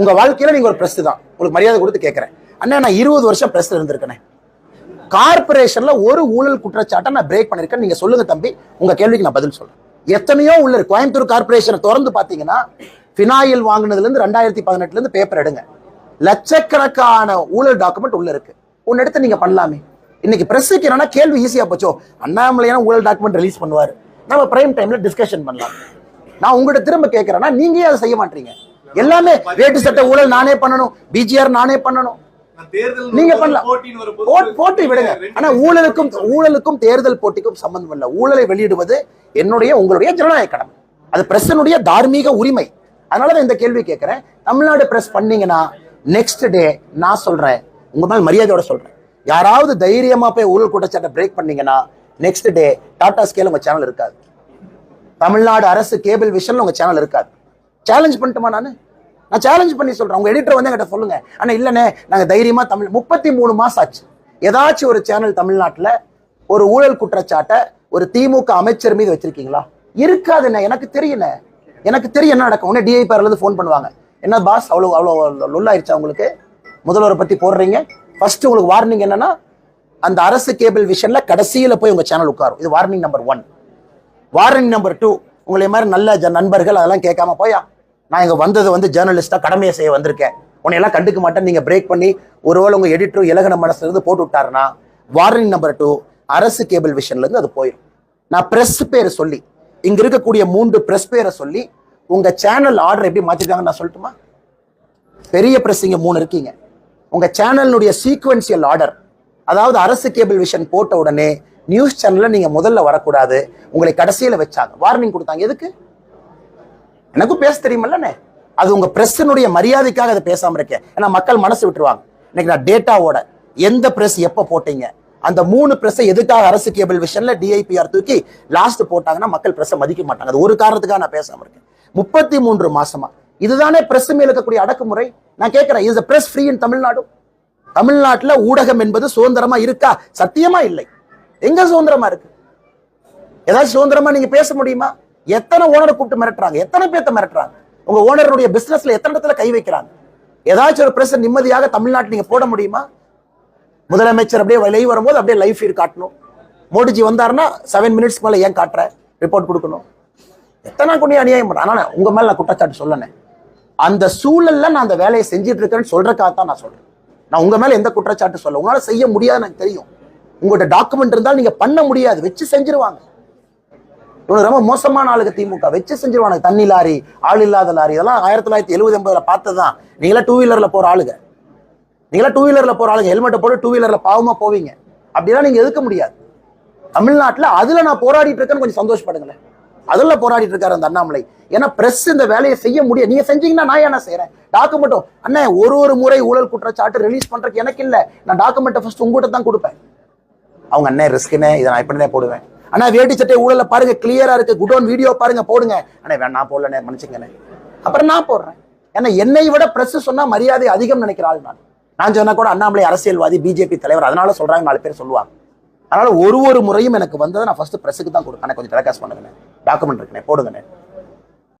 உங்க வாழ்க்கையில நீங்க ஒரு பிரஸ் தான். உங்களுக்கு மரியாதை கொடுத்து கேட்கறேன் அண்ணா நான் இருபது வருஷம் பிரஸ் இருந்திருக்கேன். கார்பரேஷன்ல ஒரு ஊழல் குற்றச்சாட்டை நான் பிரேக் பண்ணிருக்கேன் நீங்க சொல்லுங்க தம்பி. உங்க கேள்விக்கு நான் பதில் சொல்றேன். எத்தனையோ உள்ள இருக்கு. கோயம்புத்தூர் கார்பரேஷனை திறந்து பாத்தீங்கன்னா பினாயில் வாங்கினதுல இருந்து ரெண்டாயிரத்தி பதினெட்டுல இருந்து பேப்பர் எடுங்க. லட்சக்கணக்கான ஊழல் டாக்குமெண்ட் உள்ள இருக்கு. ஒன்னு எடுத்து நீங்க பண்ணலாமே. இன்னைக்கு பிரஸுக்கு என்னன்னா கேள்வி ஈஸியா போச்சோ? அண்ணாமலையான ஊழல் டாக்குமெண்ட் ரிலீஸ் பண்ணுவாரு. நம்ம பிரைம் டைம்ல டிஸ்கஷன் பண்ணலாம். நான் உங்கள்கிட்ட திரும்ப கேட்கறேன்னா நீங்க அதை செய்ய மாட்டீங்க. எல்லாமே வேட்டு சட்ட ஊழல் நானே பண்ணணும் பிஜிஆர் நானே பண்ணணும். தேர்தல் நீங்க பண்ணலாம். போட்டி விடுங்க. ஆனா ஊழலுக்கும் ஊழலுக்கும் தேர்தல் போட்டிக்கும் சம்பந்தம் இல்ல. ஊழலை வெளியிடுவது என்னுடைய உங்களுடைய ஜனநாயக கடமை. அது பிரஸ்னுடைய தார்மீக உரிமை. அதனாலதான் இந்த கேள்வி கேட்கிறேன் தமிழ்நாடு பிரஸ் பண்ணீங்கன்னா நெக்ஸ்ட் டே நான் சொல்றேன். உங்க மேல் மரியாதையோட சொல்றேன். யாராவது தைரியமா போய் ஊழல் குற்றச்சாட்டை பிரேக் பண்ணீங்கன்னா நெக்ஸ்ட் டே டாடா ஸ்கேல் உங்க சேனல் இருக்காது. தமிழ்நாடு அரசு கேபிள் விஷன்ல உங்க சேனல் இருக்காது. சேலஞ்ச் பண்ணட்டுமா நான்? நான் சேலஞ்ச் பண்ணி சொல்கிறேன் உங்கள் எடிட்டர் வந்து என்கிட்ட சொல்லுங்கள் ஆனால் இல்லைண்ணே நாங்கள் தைரியமாக தமிழ் முப்பத்தி மூணு மாதம் ஆச்சு. ஏதாச்சும் ஒரு சேனல் தமிழ்நாட்டில் ஒரு ஊழல் குற்றச்சாட்டை ஒரு திமுக அமைச்சர் மீது வச்சிருக்கீங்களா? இருக்காதுண்ணே. எனக்கு தெரியல எனக்கு தெரியும் என்ன நடக்கும். உடனே டிஐபிஆர்லேருந்து ஃபோன் பண்ணுவாங்க. என்ன பாஸ் அவ்வளோ அவ்வளோ லுல்லாயிருச்சா உங்களுக்கு? முதல்வரை பற்றி போடுறீங்க. ஃபஸ்ட்டு உங்களுக்கு வார்னிங் என்னன்னா அந்த அரசு கேபிள் விஷனில் கடைசியில் போய் உங்கள் சேனல் உட்காரும். இது warning number one warning number two உங்களை மாதிரி நல்ல ஜ- நண்பர்கள் அதெல்லாம் கேட்காம போயா நான் இங்கே வந்தது வந்து ஜேர்னலிஸ்டா கடமையை செய்ய வந்திருக்கேன். உன்னையெல்லாம் கண்டுக்க மாட்டேன் நீங்கள் பிரேக் பண்ணி ஒருவேளை உங்கள் எடிட்டரும் இலகன மனசுலேருந்து போட்டு விட்டாருன்னா வார்னிங் நம்பர் டூ அரசு கேபிள் விஷன்லேருந்து அது போயிடும் நான் ப்ரெஸ் பேரை சொல்லி இங்கே இருக்கக்கூடிய மூன்று ப்ரெஸ் பேரை சொல்லி உங்கள் சேனல் ஆர்டர் எப்படி மாற்றிருக்காங்கன்னு நான் சொல்லட்டுமா? பெரிய ப்ரெஸ் இங்கே மூணு இருக்கீங்க. உங்கள் சேனலினுடைய சீக்வன்சியல் ஆர்டர் அதாவது அரசு கேபிள் விஷன் போட்ட உடனே நியூஸ் சேனலில் நீங்கள் முதல்ல வரக்கூடாது. உங்களை கடைசியில் வச்சாங்க. வார்னிங் கொடுத்தாங்க. எதுக்கு? எனக்கும் பேச தெரியுமல்லண்ணே அது உங்கள் பிரஸ்னுடைய மரியாதைக்காக அதை பேசாமல் இருக்கேன் ஏன்னா மக்கள் மனசு விட்டுருவாங்க. இன்னைக்கு நான் டேட்டாவோட எந்த ப்ரெஸ் எப்போ போட்டீங்க? அந்த மூணு ப்ரெஸ்ஸை எதுக்காக அரசு கேபிள் விஷன்ல டிஐபிஆர் தூக்கி லாஸ்ட் போட்டாங்கன்னா மக்கள் ப்ரெஸ்ஸை மதிக்க மாட்டாங்க. அது ஒரு காரணத்துக்காக நான் பேசாமல் இருக்கேன். முப்பத்தி மூன்று மாசமா. இதுதானே பிரஸ் மேல் இருக்கக்கூடிய அடக்குமுறை? நான் கேட்கிறேன் is press free in Tamil Nadu? தமிழ்நாட்டில் ஊடகம் என்பது சுதந்திரமா இருக்கா? சத்தியமா இல்லை. எங்க சுதந்திரமா இருக்கு? ஏதாவது சுதந்திரமா நீங்க பேச முடியுமா? எத்தனை ஓனரை கூப்பிட்டு மிரட்டுறாங்க? எத்தனை பேர்த்த மிரட்டுறாங்க? உங்க ஓனருடைய பிசினஸ்ல எத்தனை இடத்துல கை வைக்கிறாங்க? ஏதாச்சும் ஒரு பிரஸ் நிம்மதியாக தமிழ்நாட்டில் நீங்க போட முடியுமா? முதலமைச்சர் அப்படியே லைவ் வரும்போது அப்படியே லைஃப் ஃபீட் காட்டணும். மோடிஜி வந்தாருன்னா செவன் மினிட்ஸ்க்கு மேல ஏன் காட்டுற? ரிப்போர்ட் கொடுக்கணும். எத்தனை கொண்டு அநியாயம் பண்ண ஆனால் உங்க மேல நான் குற்றச்சாட்டு சொல்லனே அந்த சூழல்ல நான் அந்த வேலையை செஞ்சுட்டு இருக்கேன்னு தான் நான் சொல்றேன். நான் உங்க மேல எந்த குற்றச்சாட்டு சொல்ல உங்களால செய்ய முடியாதுன்னு எனக்கு தெரியும். உங்கள்கிட்ட டாக்குமெண்ட் இருந்தால் நீங்க பண்ண முடியாது. வச்சு செஞ்சிருவாங்க. ரொம்ப மோசமான ஆளுங்க திமுக. வச்சு செஞ்சிருவானு தண்ணி லாரி ஆள் இல்லாத லாரி. இதெல்லாம் ஆயிரத்தி தொள்ளாயிரத்தி எழுபது எண்பதுல பார்த்ததுதான். நீங்களா டூ வீலர்ல போற ஆளுங்க. நீங்களா டூ வீலர்ல போற ஆளுங்க. ஹெல்மெட்டை போட்டு டூ வீலர்ல பாவமா போவீங்க. அப்படிலாம் நீங்க எதுக்க முடியாது. தமிழ்நாட்டுல அதுல நான் போராடிட்டு இருக்கேன்னு கொஞ்சம் சந்தோஷப்படுங்களேன். அதுல போராடிட்டு இருக்காரு அந்த அண்ணாமலை. ஏன்னா பிரஸ் இந்த வேலையை செய்ய முடியும் நீங்க செஞ்சீங்கன்னா நான் என்ன செய்யறேன் டாக்குமெண்ட்டும் அண்ணே ஒரு ஒரு முறை ஊழல் குற்றச்சாட்டு ரிலீஸ் பண்றதுக்கு எனக்கு இல்லை. நான் டாக்குமெண்ட்டை ஃபர்ஸ்ட் உங்ககிட்ட தான் கொடுப்பேன். அவங்க அண்ணே ரிஸ்க்குன்னு இதை நான் எப்படினே போடுவேன். ஆனா வேட்டி சட்டை ஊழல பாருங்க கிளியரா இருக்கு. குடோன் வீடியோ பாருங்க போடுங்க. அண்ணே வேணா நான் போடல மன்னிச்சுங்கண்ணே அப்புறம் நான் போடுறேன். ஏன்னா என்னை விட பிரஸ் சொன்னா மரியாதை அதிகம் நினைக்கிற ஆள் நான். நான் சொன்னா கூட அண்ணாமலை அரசியல்வாதி பிஜேபி தலைவர் அதனால சொல்றாங்க நாலு பேர் சொல்லுவாங்க. அதனால ஒரு ஒரு முறையும் எனக்கு வந்ததை நான் ஃபர்ஸ்ட் பிரஸுக்கு தான் கொடுப்பேன் கொஞ்சம் டெலகாஸ்ட் பண்ணுங்கண்ணே. டாக்குமெண்ட் இருக்குண்ணே போடுங்கண்ணே.